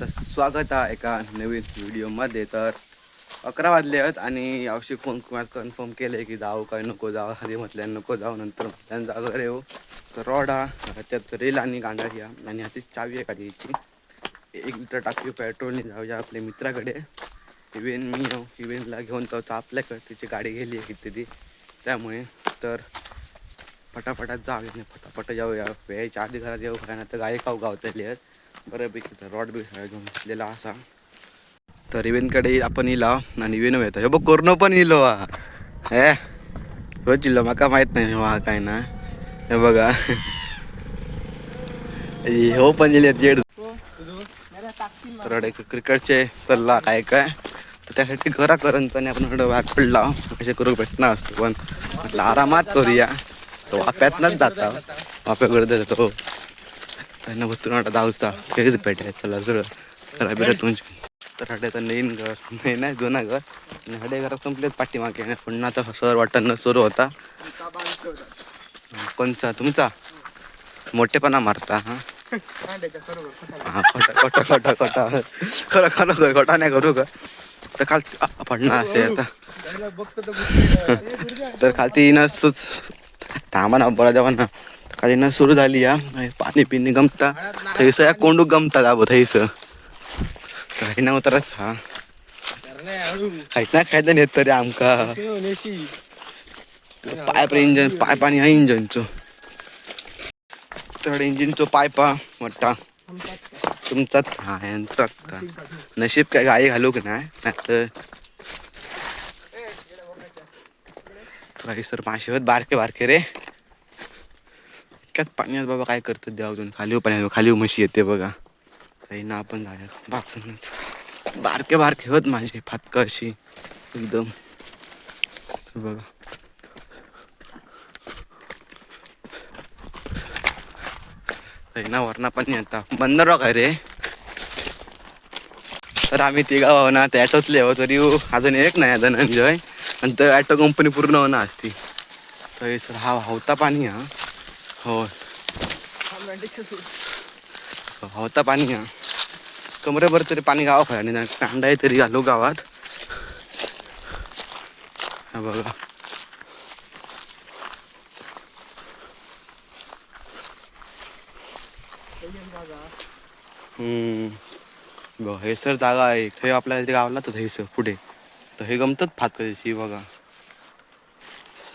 तर स्वागत आहे एका नवीन व्हिडिओमध्ये. तर अकरा वाजले आहेत आणि यावर्षी फोन कन्फर्म केले की जाऊ काय नको जाऊ. आधी म्हटल्या नको जाऊ नंतर म्हटल्यानं जाऊ येऊ हो. तर रॉड हा त्यात रेल आणि गांडा घ्या आणि हाती चावी आहे काढायची एक लिटर टाकी पेट्रोलने जाऊया आपल्या मित्राकडे. इव्हेन मी हो, येऊ इव्हेनला घेऊन तर आपल्याकडे त्याची गाडी गेली आहे किती ती त्यामुळे तर फटाफटात जाऊया नाही पटापट जाऊया. वेळेच्या आधी घरात येऊ काय ना तर गाडी खाऊ गावतली आहेत. बऱ्यापैकी तर रॉड बी घेऊन घेतलेला असा. तर इवेनकडे आपण इला आणि इवेन येतो. हे बघ कोरोना पण इलो हा. हे हो चिल्लो माका माहीत नाही वा काय ना. हे बघा. हो पण इले जेड. तर क्रिकेटचे चल्ला काय काय. तर त्यासाठी घरा करंच आणि आपण थोडं वाट पडला. कसे करू भेटणार असतो पण म्हटलं आरामात करूया. तो वाप्यातनंच जाता. वाप्याकडे जातो. त्यांना बसून वाटा दावचा फेरीच भेटायचं चला जुळ तर बिरा तुमची तर हडे तर नवीन घर नाही नाही जुना घर. आणि हडे घरात संपलेत पाठीमागे आणि पुन्हा तर सर वाटणं सुरू होता. कोणचा? तुमचा? मोठेपणा मारता हां? हां खोटा खोटा खोटा खोटा. खरं खरं खरं खोटा नाही करू का? तर खाल पडणार असे आता. तर खालती नसतोच थांबा ना बरं जेव्हा ना. काही ना सुरू झाली या. पाणी पिणी गमता. थैस या कोंडू गमता दाबो थैस काही ना उतरच हा खायच ना खायचं येत तरी आमका. पायप इंजन पायप आणि हा इंजनचो तर इंजिनचो पायपा मोठा. तुमचाच हा नशीब काय गाई घालू की नाही? नाहीतर. सर पाचशे होत बारके बारके रे. इतक्यात पाण्यात बाबा काय करतात द्या अजून? खाली हो पाणी खाली हो म्हशी येते बघा. काही ना आपण झाल्या वाचूनच बारके बारके होत माझे फातका अशी. एकदम. बघा. ना वरणा पण येता बंदर काय रे. तर आम्ही तिघा गाव ना ते ॲटोतले हो तरी. अजून एक नाही धनंजय आणि तर ॲटो कंपनी पूर्ण होणार असती. तर सर हा होता पाणी हा. हो होता पाणी हा. कमरेभर तरी पाणी गावा आणि कांदा तरी घालू गावात. हा बघा. हम्म. हे सर जागा आहे. थंय आपल्या इथे गावला तर थंय सर पुढे. तर हे गमतात फातका बघा.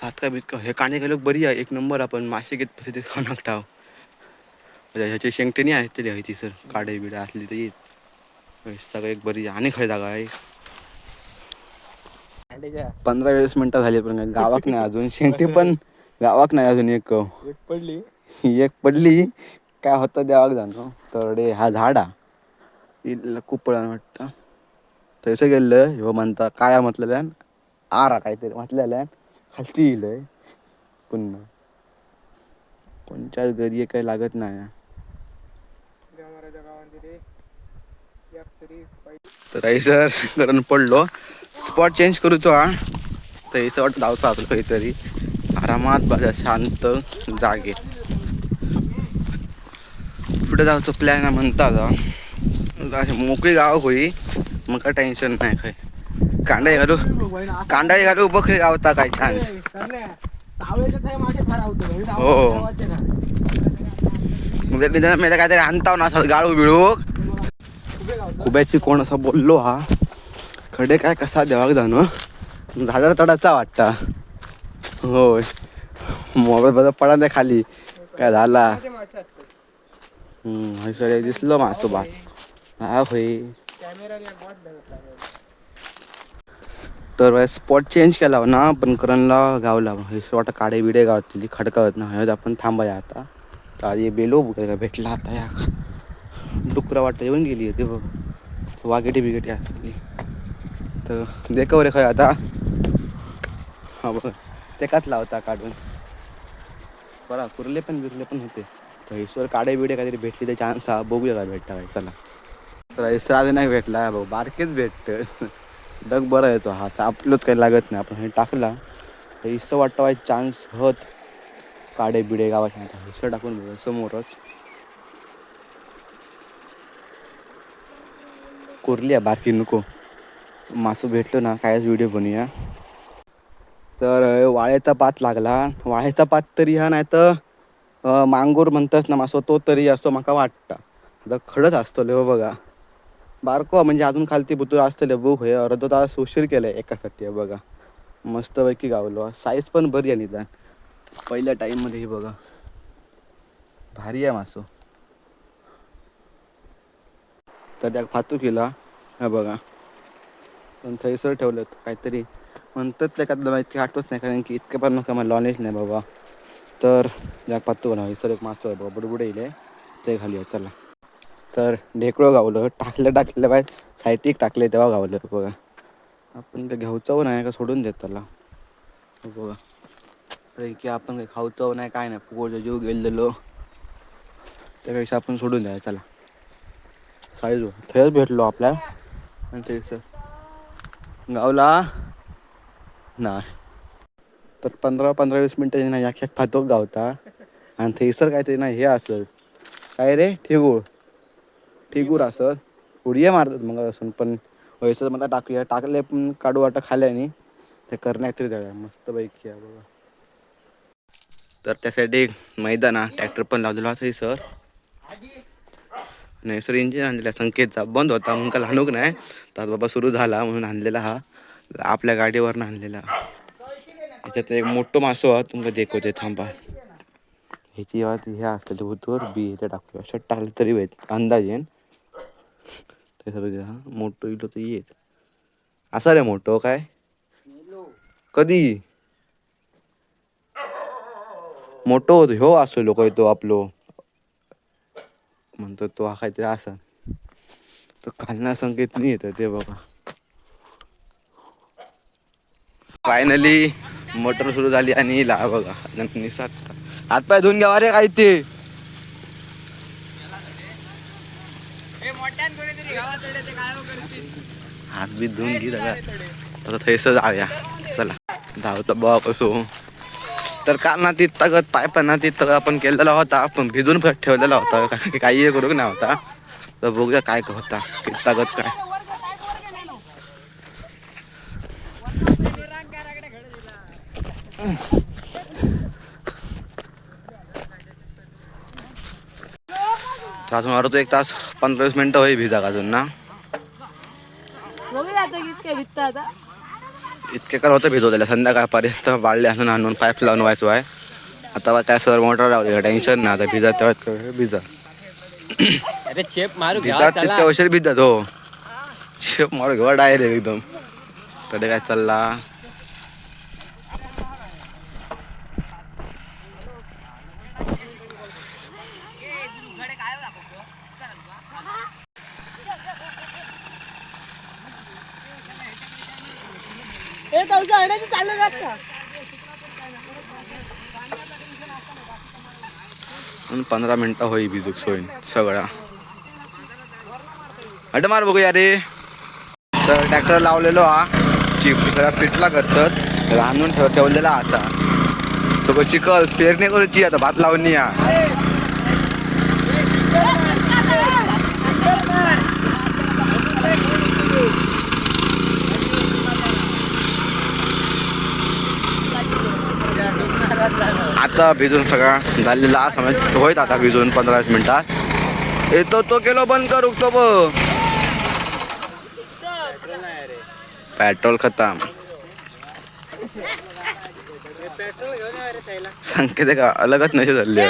फातका बितका हे काणे गेलो बरी आहे. एक नंबर आपण मासे घेत पसे ते खाऊ टाव ह्याचे शेंगटेनी आहेत तरी ती सर. काडे बिडे असली तर. येत सगळं एक बरी आणि खय जागा आहे. पंधरा वीस मिनिटं झाली पण गावाक नाही अजून. शेंगटी पण गावाक नाही अजून एक. पडली. एक पडली. काय होतं देवाक जाणं. तर रे हा झाड इल्ल खूप पळण वाटतं. थंयसं गेलं ह्यो म्हणता काय म्हटलेल्यान आरा काहीतरी म्हटलेल्यान खालती येईल पुन्हा. कोणच्याच घरी काही लागत नाही तर सर करून पडलो. स्पॉट चेंज करूचो हा. थंयसं वाटतं धावचा खंय काहीतरी. आरामात बघा शांत जागे. पुढे जावचो प्लॅन म्हणता मोकळी गाव होई. मग काय टेन्शन नाही काय कांडा घालू. कांडा घालू बघ हे गावता काय चान्स हो. मग काय तरी काहीतरी आणताव ना असं गाळू बिळू. खुब्याची कोण असा बोललो हा. खडे काय कसा देवाक जाणं झाडाला तडाचा वाटता. होय. मोबाईल बघा पडा नाही खाली. काय झाला? हम्म सर दिसलो मासोबा. हा होय. तर स्पॉट चेंज केला ना पण करनला गावला. हे वाटतं काडे बिडे गावतली खडकावत ना हळद आपण थांबाया आता. तर आधी बेलो बघायला भेटला आता या. डुकरा वाटतं येऊन गेली होती बघ. वागेटी बिगेटी असली तर देखव रे आता. हा बघ. ते काच लावता काढून. बरा कुरले पण बिरले पण होते. तर ईश्वर काडे बिडे काहीतरी भेटली तर चान्स हा बघूया काय भेटता काय? चला. तर ईश्वर आधी नाही भेटला. भाऊ बारकेच भेटत. डग बरं यायचो हा तर आपलंच काही लागत नाही. आपण हे टाकला तर इसं वाटतं वाय चान्स होत. काडे बिडे गावाच्या आता इसं टाकून बघा समोरच. कोरली आहे बारकी नको. मासं भेटलो ना कायच व्हिडिओ बनूया. तर वाळ्याचा पात लागला. वाळ्याचा पात तरी हा नाही तर मांगूर म्हणतात ना मासो तो तरी असो माका वाटता. आता खडच असतो हो बघा. बारको म्हणजे अजून खालती बुतूर असतले बुक होय अर्धो तास उशीर केलाय एकासाठी बघा. मस्तपैकी गावलो. साईज पण बरी आहे निदान. पहिल्या टाईममध्ये हे बघा. भारी आहे मासो. तर त्या फातू केला हा बघा. पण थैसर ठेवलं काहीतरी म्हणतात त्याच्यातलं माहिती आठवत नाही कारण की इतकं पण नका मला नॉलेज नाही बाबा. तर त्या पातू बनवा सर एक मास्तर आहे बाबा बुडबुडे येईल ते घालूया चला. तर ढेकळं गावलं टाकलं टाकलं बाय साहित्यिक टाकले तेव्हा गावलं बघा. आपण काय घ्यावचं नाही का सोडून देत त्याला. बघा. अरे की आपण काही खाऊचं नाही काय नाही. फुगोचा जीव गेलेलो त्यापेक्षा आपण सोडून द्या चला. साईज थंच भेटलो आपल्या आणि ते सर. गावला. नाही. तर पंधरा पंधरा वीस मिनटं ना याक खातो गावता. आणि थंयसर काहीतरी ना हे असत काय रे? ठेगूळ ठेगूर असत उडीया मारतात मग असून पण. वयसर मला टाकूया. टाकले पण काढू वाटा खाल्याने ते करण्यात तरी द्याव्या मस्त पैकी आहे बघा. तर त्यासाठी मैदान हा ट्रॅक्टर पण लावलेला थंयसर नाही सर इंजिन आणलेला. संकेतचा बंद होता. म्हणून काल हाणूक नाही. तर बाबा सुरू झाला म्हणून आणलेला हा. आपल्या गाडीवरनं आणलेला. त्याच्यात एक मोठं मासो हा तुमका देखवते थांबा. ह्याची हे असतं भूतवर बी इथे टाकतो अशा टाकलं तरी अंदाज येईन. हा मोठं इलो तर येत. असा रे मोठं काय? कधी? मोठं होतो ह्यो असो लोक तो आपलो. म्हणतो तो हा काहीतरी असा. तर खालना संकेत नाही येतं ते बघा फायनली मोटर सुरू झाली आणि ला बघा. हात हातपाय धुवून घ्यावा रे काय ते? हात बी धुवून घे दादा. आता थैसं जाऊया चला. धावतं बघ कसो तर काल ना ती तगत पाय पण ना ती तगत आपण केलेला होता. पण भिजून ठेवलेला होता. का- काही करू ना होता. तर बघूया काय होता. किती ताकद काय. तर अजून मारतो एक तास पंधरा वीस मिनिटं होई भिजा अजून ना? इतके काल होतं भिजवलेलं. संध्याकाळपर्यंत वाढले असून आणून पाईप लावून व्हायचो आहे. आता काय सर मोटर लावली टेन्शन नाही. आता भिजा तेव्हा भिजा. अरे चेप मारू भिजा तितक्या उशीर भिजत हो. शेप मारू घेवा डायरेक्ट एकदम. तडे काय चालला? चालू आणि पंधरा मिनिटं होई भिजूक सोयीन सगळा. अट मार बघूया रे. तर ट्रॅक्टर लावलेलो हा. चिप सगळा फिटला करतात. रांधून ठेव ठेवलेला असा. सगळं चिकल पेरणी करूची आता भात लावून या आता भिजून सगळा झालेला समज होईत आता भिजून पंधरा वीस मिनिटात. येतो तो केलो बंद कर उगतो ब पेट्रोल खतम. सांगते का? अलगच नशे झाले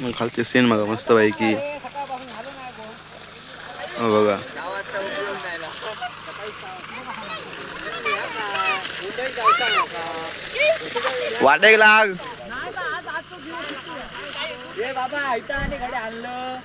मग खालचे सीन मग मस्त पैकी बघा. वाटेक लाग. बाबा ऐटा आणि गाडी आणलं.